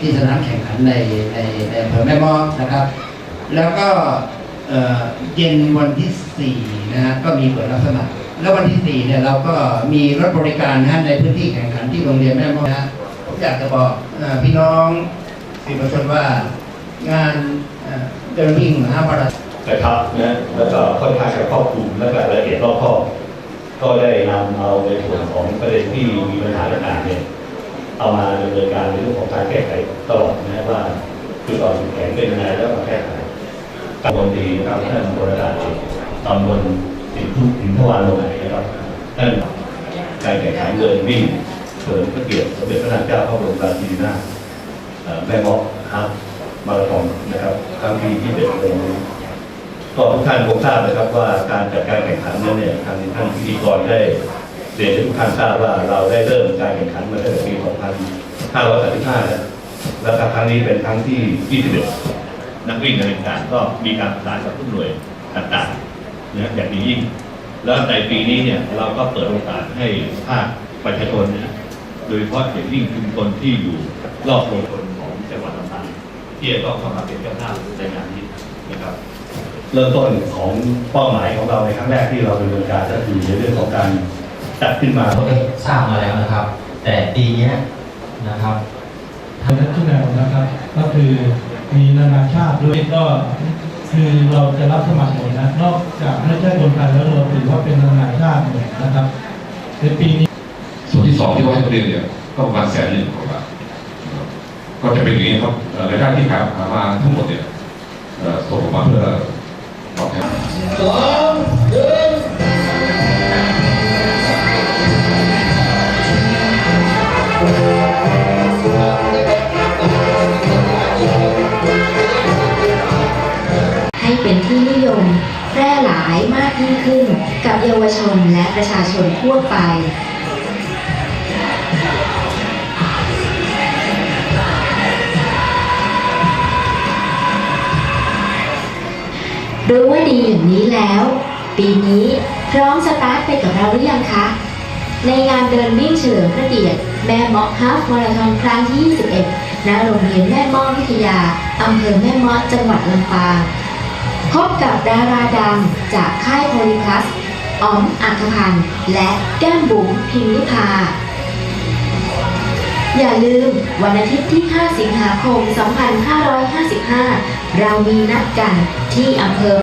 ที่สนามแข่งขันในในในอำเภอแม่มอนะครับ แล้วก็เย็นวันที่สี่นะฮะก็มีเปิดรับสมัคร แล้ววันที่สี่เนี่ยเราก็มีรถบริการนะฮะในพื้นที่แข่งขันที่โรงเรียนแม่มอนะฮะผมอยากจะบอกอพี่น้องสื่อมวลชนว่างานเดินวิ่งหามาราธอนนะครับนะแล้วก็ค่อนข้างจะครอบคลุมและก็ละเอียดรอบคอบก็ได้นำเอาในส่วนของประเด็นที่มีปัญหาต่างๆเนี่ย เอามาดำเนินการในเรื่องของการแก้ไขตลอดนะว่าจุดอ่อนจุดแข็งเป็นยังไงแล้วมาแก้ไขตำบลดีนะครับท่านบริการเองตำบลสิงห์ทุกสิงทวารลงไหนนะครับท่านการแข่งขันเดินวิ่งเฉลิมพระเกียรติสมเด็จพระนางเจ้าพระบรมราชินีนาถแม่เมาะครับมาราธอนนะครับครั้งที่ที่เด็ดในวันนี้ก็ทุกท่านคงทราบนะครับว่าการจัดการแข่งขันนั้นเนี่ยทางท่านพิธีกรได้ เรียนทุกท่านทราบว่าเราได้เริ่มการแข่งขันมาตั้งแต่ปี 2535แล้วแล้วครั้งนี้เป็นครั้งที่ 21 นักวิ่งในรายการก็มีการประสานกับทุกหน่วยต่างๆนะอย่างดียิ่ง แล้วในปีนี้เนี่ยเราก็เปิดโอกาสให้ภาคประชาชนนะโดยเฉพาะอย่างยิ่งชุมชนที่อยู่รอบโรงชนของจังหวัดลำปางที่จะต้องเข้ามาเป็นเจ้าภาพในงานนี้นะครับ เริ่มต้นของเป้าหมายของเราในครั้งแรกที่เราดำเนินการก็คือในเรื่องของการ จัดขึ้นมาเราได้ทราบมาแล้วนะครับ แต่ปีเนี้ยนะครับทางที่แนวนะครับ ก็คือมีนานาชาติด้วยก็คือเราจะรับสมัครหมดนะนอกจากไม่ใช่คนไทยแล้วเราถือว่าเป็นนานาชาติหมดนะครับในปีนี้ส่วนที่สองที่ว่าให้เขาเรียนเนี่ยก็ประมาณแสนหนึ่งกว่าบาทนะครับก็จะเป็นอย่างนี้ครับเอ่อรายได้ที่หาหามาทั้งหมดเนี่ยเอ่อส่งออกมาเพื่อตอบแทน ให้เป็นที่นิยม แพร่หลายมากยิ่งขึ้น กับเยาวชนและประชาชนทั่วไปรู้ว่าดีอย่างนี้แล้ว ปีนี้พร้อมสตาร์ทไปกับเราหรือยังคะ ในงานเดินวิ่งเฉลิมพระเกียรติแม่เมาะฮาฟมาราธอนครั้งที่ 21ณโรงเรียนแม่มาะวิทยาอำเภอแม่มาะจังหวัดลำปาง พบกับดาราดังจากค่ายโพลิพลัสอ๋อมอัคพันธ์และแก้มบุ๋มพิมนิพาอย่าลืมวันอาทิตย์ที่ 5 สิงหาคม 2555 เรามีนัดกันที่อำเภอ